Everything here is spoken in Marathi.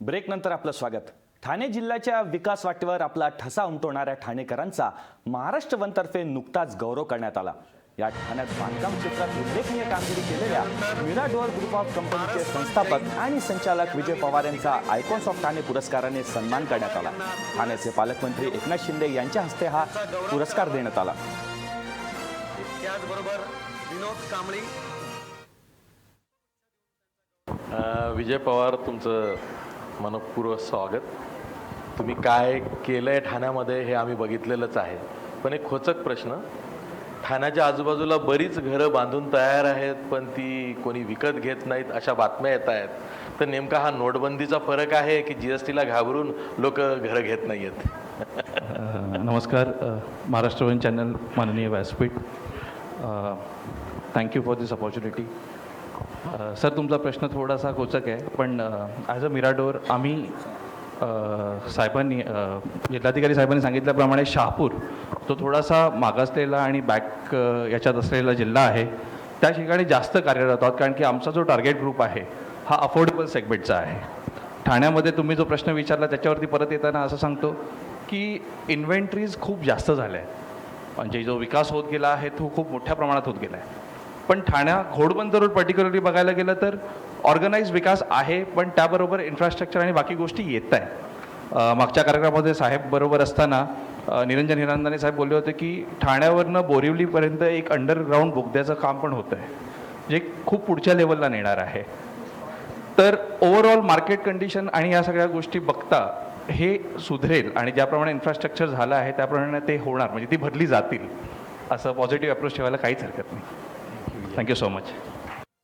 ब्रेक नंतर आपलं स्वागत. ठाणे जिल्ह्याच्या विकास वाटेवर आपला ठसा उमटवणाऱ्या ठाणेकरांचा महाराष्ट्र वनतर्फे नुकताच गौरव करण्यात आला. या ठाण्यात बांधकाम क्षेत्रात उल्लेखनीय कामगिरी केलेल्या मिराडोअर ग्रुप ऑफ कंपनीचे संस्थापक आणि संचालक विजय पवार यांचा आयकॉन्स ऑफ ठाणे पुरस्काराने सन्मान करण्यात आला. ठाण्याचे पालकमंत्री एकनाथ शिंदे यांच्या हस्ते हा पुरस्कार देण्यात आला. त्याचबरोबर विनोद कांबळी. विजय पवार तुमचं मनपूर्वक स्वागत. तुम्ही काय केलं आहे ठाण्यामध्ये हे आम्ही बघितलेलंच आहे. पण एक खोचक प्रश्न ठाण्याच्या आजूबाजूला बरीच घरं बांधून तयार आहेत पण ती कोणी विकत घेत नाहीत अशा बातम्या येत आहेत. तर नेमका हा नोटबंदीचा फरक आहे की जी एस टीला घाबरून लोक घरं घेत नाही आहेत नमस्कार. महाराष्ट्र वन चॅनल माननीय व्यासपीठ. Thank you for this opportunity sir तुमचा प्रश्न थोडासा कोचक आहे पण ॲज अ मिराडोर आम्ही साहेबांनी जिल्हाधिकारी साहेबांनी सांगितल्याप्रमाणे शहापूर तो थोडासा मागासलेला आणि बॅक याच्यात असलेला जिल्हा आहे. त्या ठिकाणी जास्त कार्यरत आहोत कारण की आमचा जो टार्गेट ग्रुप आहे हा अफोर्डेबल सेगमेंटचा आहे. ठाण्यामध्ये तुम्ही जो प्रश्न विचारला त्याच्यावरती परत येताना असं सांगतो की इन्व्हेंट्रीज खूप जास्त झाल्या. आहेत म्हणजे जो विकास होत गेला आहे तो खूप मोठ्या प्रमाणात होत गेला आहे. पण ठाण्या घोडबंदर रोड पर्टिक्युलरली बघायला गेलं तर ऑर्गनाईज विकास आहे पण त्याबरोबर इन्फ्रास्ट्रक्चर आणि बाकी गोष्टी येत आहेत. मागच्या कार्यक्रमामध्ये साहेब बरोबर असताना निरंजन हिरांदाने साहेब बोलले होते की ठाण्यावरनं बोरिवलीपर्यंत एक अंडरग्राऊंड बोगद्याचं काम पण होतं आहे जे खूप पुढच्या लेवलला नेणार आहे. तर ओव्हरऑल मार्केट कंडिशन आणि या सगळ्या गोष्टी बघता हे सुधरेल आणि ज्याप्रमाणे इन्फ्रास्ट्रक्चर झालं आहे त्याप्रमाणे ते होणार म्हणजे ती भरली जातील असं पॉझिटिव्ह अप्रोच ठेवायला काहीच हरकत नाही. Thank you so much.